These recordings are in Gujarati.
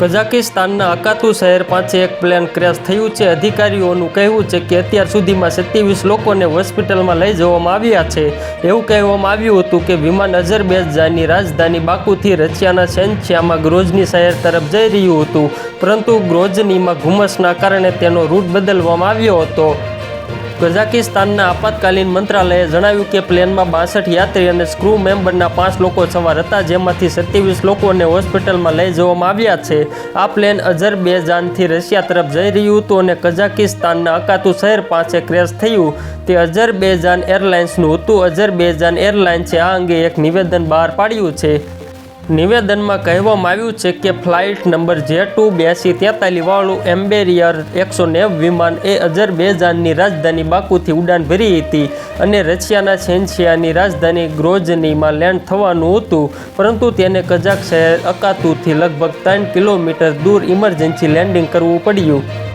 કઝાકિસ્તાનના અકાતુ શહેર પાસે એક પ્લેન ક્રેશ થયું છે. અધિકારીઓનું કહેવું છે કે અત્યાર સુધીમાં સત્યાવીસ લોકોને હોસ્પિટલમાં લઈ જવામાં આવ્યા છે. એવું કહેવામાં આવ્યું હતું કે વિમાન અઝરબૈજાનની રાજધાની બાકુથી રશિયાના સેન્ચિયામાં ગ્રોઝની શહેર તરફ જઈ રહ્યું હતું. પરંતુ ગ્રોઝનીમાં ઘુમ્મસના કારણે તેનો રૂટ બદલવામાં આવ્યો હતો. કઝાકિસ્તાનના આપાતકાલીન મંત્રાલયે જણાવ્યું કે પ્લેનમાં બાસઠ યાત્રી અને સ્ક્રૂ મેમ્બરના પાંચ લોકો સવાર હતા, જેમાંથી સત્યાવીસ લોકોને હોસ્પિટલમાં લઈ જવામાં આવ્યા છે. આ પ્લેન અઝરબેજાનથી રશિયા તરફ જઈ રહ્યું હતું અને કઝાકિસ્તાનના અકાતુ શહેર પાસે ક્રેશ થયું. તે અઝરબૈજાન એરલાઇન્સનું હતું. અઝરબૈજાન એરલાઇન્સે આ અંગે એક નિવેદન બહાર પાડ્યું છે. નિવેદનમાં કહેવામાં આવ્યું છે કે ફ્લાઇટ નંબર જે ટુ બ્યાસી તેતાલીસ વાળું એમ્બેરિયર એકસો નેવ વિમાન એ અઝરબૈજાનની રાજધાની બાકુથી ઉડાન ભરી હતી અને રશિયાના સેન્સિયાની રાજધાની ગ્રોઝનીમાં લેન્ડ થવાનું હતું. પરંતુ તેને કઝાક શહેર અકાતુથી લગભગ ત્રણ કિલોમીટર દૂર ઇમરજન્સી લેન્ડિંગ કરવું પડ્યું.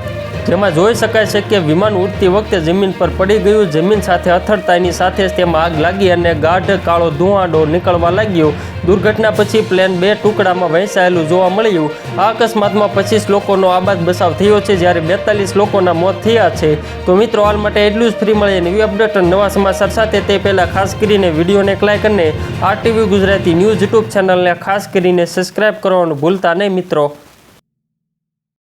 જેમાં જોઈ શકાય છે કે વિમાન ઉડતી વખતે જમીન પર પડી ગયું. જમીન સાથે અથડતાની સાથે જ તેમાં આગ લાગી અને ગાઢ કાળો ધુવાડો નીકળવા લાગ્યો. દુર્ઘટના પછી પ્લેન બે ટુકડામાં વહેંચાયેલું જોવા મળ્યું. આ અકસ્માતમાં પચીસ લોકોનો આબાદ બચાવ થયો છે. જ્યારે બેતાલીસ લોકોના મોત થયા છે. તો મિત્રો, હાલ માટે એટલું જ. ફ્રી મળે નવી અપડેટ નવા સમાચાર સાથે તે પહેલાં ખાસ કરીને વિડીયોને એક લાઈક અને આરટીવી ગુજરાતી ન્યૂઝ યુટ્યુબ ચેનલને ખાસ કરીને સબસ્ક્રાઇબ કરવાનું ભૂલતા નહીં મિત્રો.